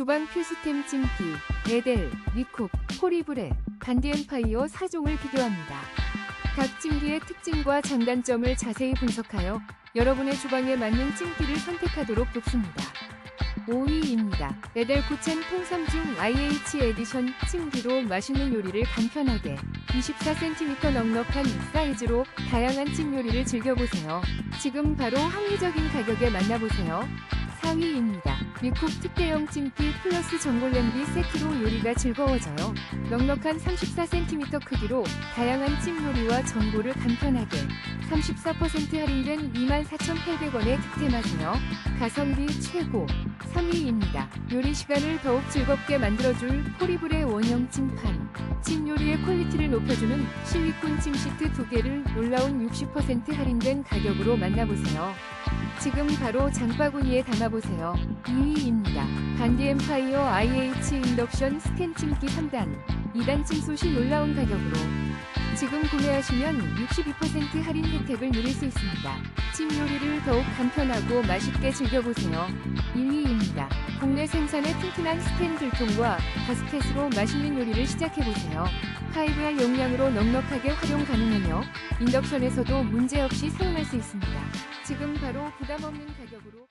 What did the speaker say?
주방 필수템 찜기, 에델, 리쿡, 포리브레, 반디엠파이어 4종을 비교합니다. 각 찜기의 특징과 장단점을 자세히 분석하여 여러분의 주방에 맞는 찜기를 선택하도록 돕습니다. 5위입니다. 에델 9000 통삼 중 IH 에디션 찜기로 맛있는 요리를 간편하게 24cm 넉넉한 사이즈로 다양한 찜 요리를 즐겨보세요. 지금 바로 합리적인 가격에 만나보세요. 4위입니다. 미쿡 특대형 찜기 플러스 전골 냄비 세트로 요리가 즐거워져요. 넉넉한 34cm 크기로 다양한 찜 요리와 전골을 간편하게 34% 할인된 24,800원에 득템하세요. 가성비 최고 3위입니다. 요리 시간을 더욱 즐겁게 만들어줄 포리블의 원형 찜판. 찜 요리의 퀄리티를 높여주는 실리콘 찜 시트 두 개를 놀라운 60% 할인된 가격으로 만나보세요. 지금 바로 장바구니에 담아보세요. 2위입니다. 반디엠 파이어 IH 인덕션 스텐 찜기 3단. 2단 찜솥이 놀라운 가격으로 지금 구매하시면 62% 할인 혜택을 누릴 수 있습니다. 찜 요리를 더욱 간편하고 맛있게 즐겨보세요. 1위입니다. 국내 생산의 튼튼한 스텐 들통과 가스켓으로 맛있는 요리를 시작해보세요. 5R 용량으로 넉넉하게 활용 가능하며 인덕션에서도 문제없이 사용할 수 있습니다. 지금 바로 부담 없는 가격으로